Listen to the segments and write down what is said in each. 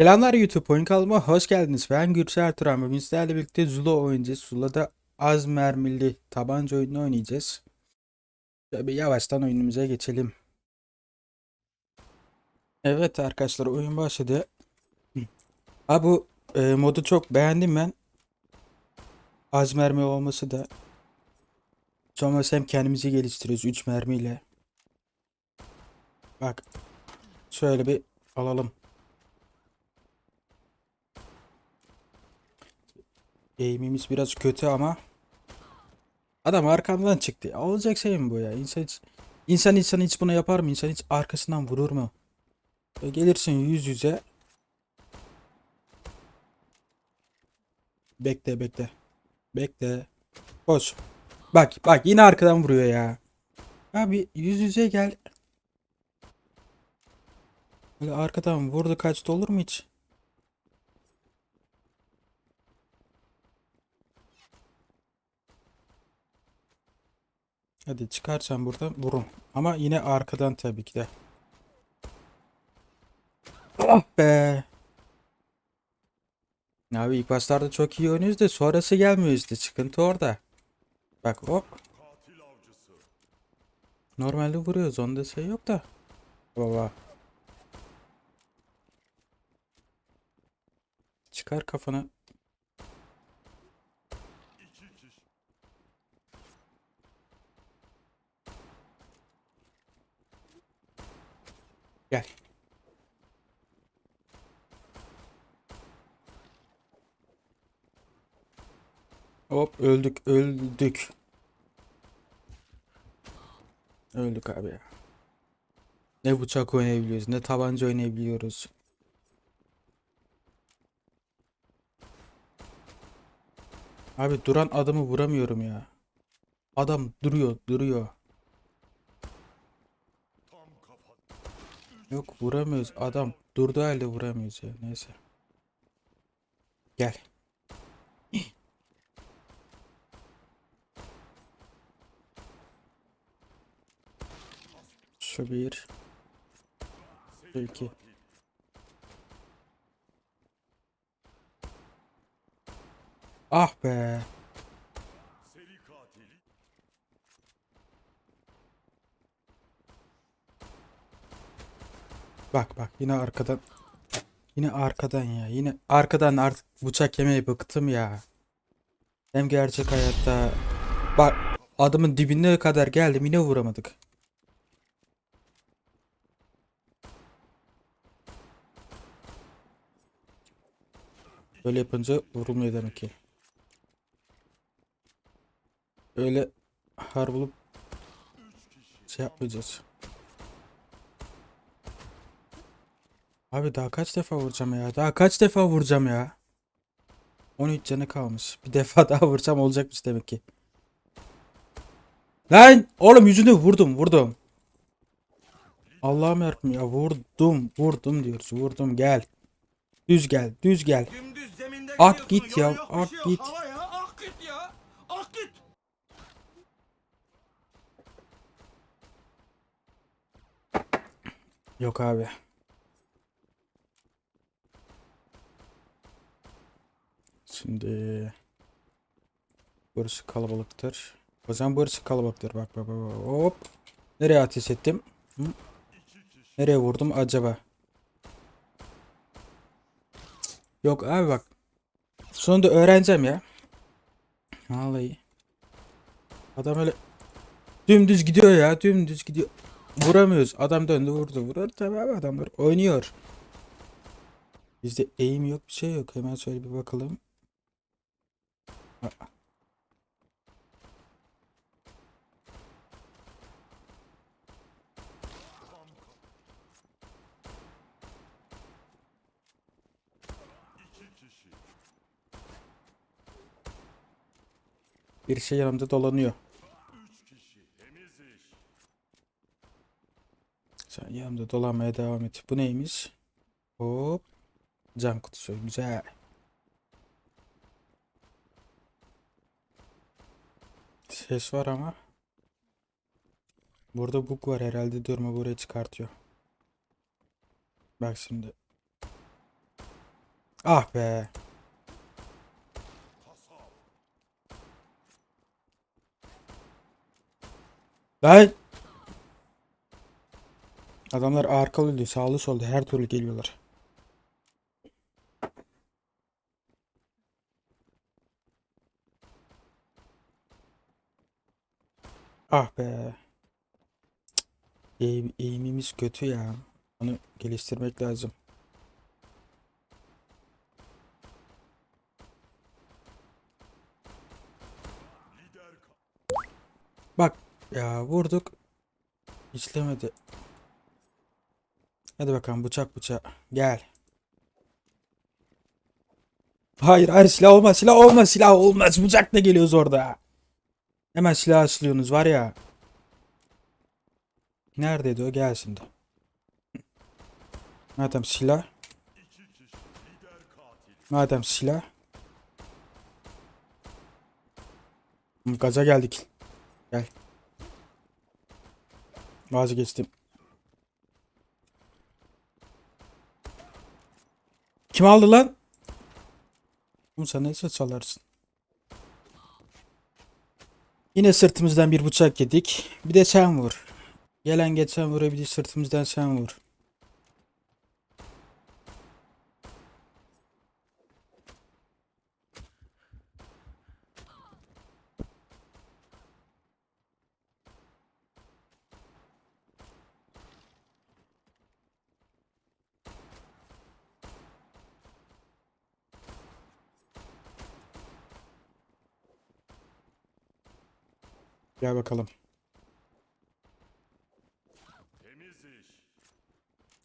Selamlar YouTube oyun kanalıma hoş geldiniz. Ben Gürsel Turan. Bugün sizlerle birlikte Zula oynayacağız. Zula'da az mermili tabanca oyununu oynayacağız. Şöyle yavaştan oyunumuza geçelim. Evet arkadaşlar oyun başladı. Ha bu e, modu çok beğendim ben. Az mermi olması da. Sonra hem kendimizi geliştiriyoruz 3 mermiyle. Bak. Şöyle bir alalım. Eğimimiz biraz kötü ama adam arkamdan çıktı. Olacak şey mi bu ya? İnsan hiç, insan insan hiç bunu yapar mı? İnsan hiç arkasından vurur mu? E gelirsin yüz yüze. Bekle bekle. Bekle. Koş. Bak bak yine arkadan vuruyor ya. Abi yüz yüze gel. Böyle arkadan vurdu kaçtı olur mu hiç? Hadi çıkarsan buradan vurun. Ama yine arkadan tabii ki de. Ah be. Abi ilk başlarda çok iyi oynuyoruz da sonrası gelmiyor işte. Sıkıntı orada. Bak hop. Normalde vuruyoruz. Onda şey yok da. Baba. Çıkar kafanı. Gel. Hop öldük öldük. Öldük abi ya. Ne bıçak oynayabiliyoruz ne tabanca oynayabiliyoruz. Abi duran adamı vuramıyorum ya. Adam duruyor duruyor. Yok vuramıyoruz adam durduğu halde vuramıyoruz ya neyse. Gel. Şu bir. Şu iki. Ah be. Bak bak yine arkadan. Yine arkadan ya. Yine arkadan artık bıçak yemeye bıktım ya. Hem gerçek hayatta. Bak adamın dibine kadar geldim yine vuramadık. Böyle yapınca vurulmuyor demek ki. Öyle har bulup şey yapmayacağız. Abi daha kaç defa vuracağım ya? Daha kaç defa vuracağım ya? 13 canı kalmış. Bir defa daha vursam olacakmış demek ki. Lan oğlum yüzünü vurdum vurdum. Allah'ım yarabbim ya vurdum vurdum diyoruz vurdum gel. Düz gel düz gel. Şey ak git ya. Ak git. Yok abi. Şimdi burası kalabalıktır. O zaman burası kalabalıktır. Bak bak bak. Hop. Nereye ateş ettim? Hı? Nereye vurdum acaba? Yok abi bak. Sonunda öğreneceğim ya. Vallahi. Adam öyle dümdüz gidiyor ya. Dümdüz gidiyor. Vuramıyoruz. Adam döndü vurdu. Vurur tabii abi adamlar oynuyor. Bizde eğim yok bir şey yok. Hemen şöyle bir bakalım. Bir şey yanımda dolanıyor. Sen yanımda dolanmaya devam et. Bu neymiş? Hop. Cam kutusu. Güzel. Ses var ama. Burada bug var herhalde. Durma buraya çıkartıyor. Bak şimdi. Ah be. Lan. Adamlar arkalı değil, sağlı solda her türlü geliyorlar. Ah be. Eğim, eğimimiz kötü ya. Onu geliştirmek lazım. Bak ya vurduk. İşlemedi. Hadi bakalım bıçak bıçak. Gel. Hayır hayır silah olmaz silah olmaz silah olmaz. Bıçakla geliyoruz orada. Hemen silah açlıyorsunuz var ya. Neredeydi o gel şimdi. Madem silah. Madem silah. Gaza geldik. Gel. Vazgeçtim. Kim aldı lan? Oğlum sen nasıl çalarsın? Yine sırtımızdan bir bıçak yedik. Bir de sen vur. Gelen geçen vurabilir sırtımızdan sen vur. Gel bakalım.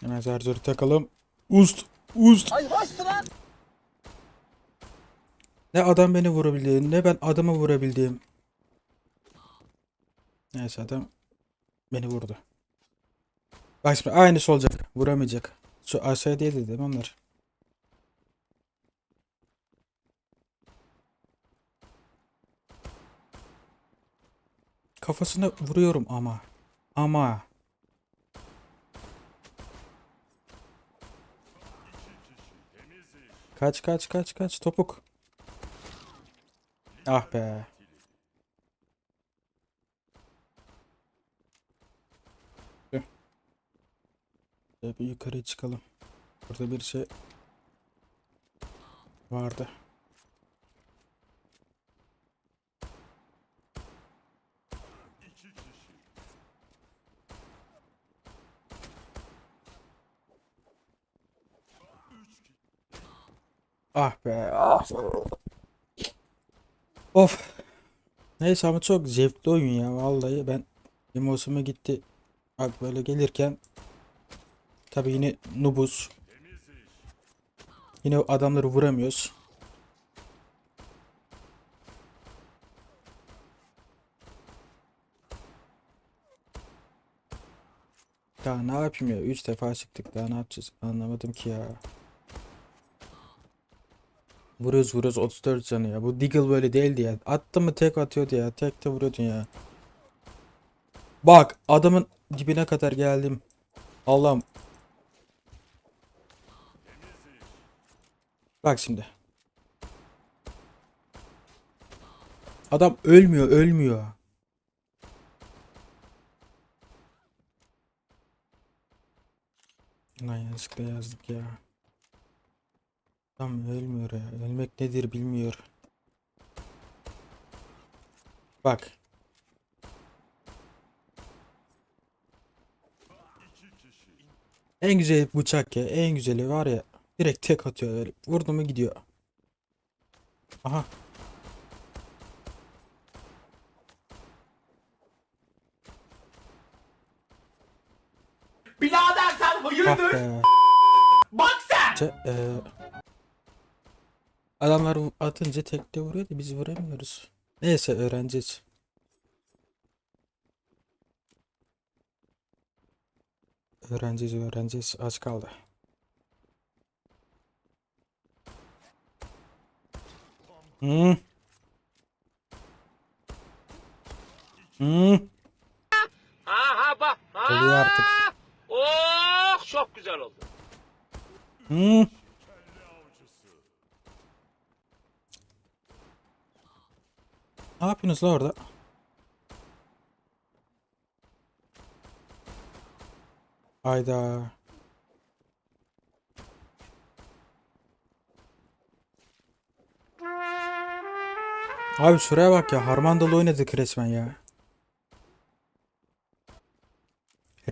Hemen zarjörü takalım. Ust. Ust. Ne adam beni vurabildi ne ben adamı vurabildim. Neyse adam beni vurdu. Bak şimdi aynısı olacak. Vuramayacak. Şu aşağıya değil dedim onlar. Kafasına vuruyorum ama. Ama. Kaç kaç kaç kaç topuk. Ah be. Şöyle bir yukarı çıkalım. Burada bir şey vardı. Ah be. Ah. Of. Neyse ama çok zevkli oyun ya. Vallahi ben benim hoşuma gitti. Bak böyle gelirken tabii yine nubuz. Yine o adamları vuramıyoruz. Daha ne yapayım ya? 3 defa çıktık. Daha ne yapacağız? Anlamadım ki ya. Vuruyoruz vuruyoruz 34 canı ya. Bu Deagle böyle değildi ya. Attı mı tek atıyordu ya. Tek de vuruyordun ya. Bak adamın dibine kadar geldim. Allah'ım. Bak şimdi. Adam ölmüyor ölmüyor. Lan yanlışlıkla yazdık ya. Adam ölmüyor ya. Ölmek nedir bilmiyor. Bak. En güzel bıçak ya. En güzeli var ya. Direkt tek atıyor öyle. Vurdu mu gidiyor. Aha. Birader sen Ah hayırdır? be. Bak sen! Ce- eee, adamlar atınca tekte vuruyor da biz vuramıyoruz. Neyse öğreneceğiz. Öğreneceğiz öğreneceğiz. Az kaldı. Hmm. Hmm. Aha bak. Oluyor artık. Oh çok güzel oldu. Hmm. Yapıyorsunuz la orada? Hayda. Abi şuraya bak ya. Harmandalı oynadık resmen ya.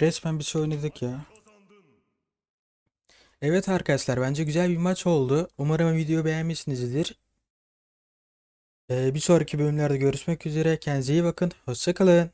Resmen bir şey oynadık ya. Evet arkadaşlar bence güzel bir maç oldu. Umarım videoyu beğenmişsinizdir. Ee, bir sonraki bölümlerde görüşmek üzere. Kendinize iyi bakın. Hoşçakalın.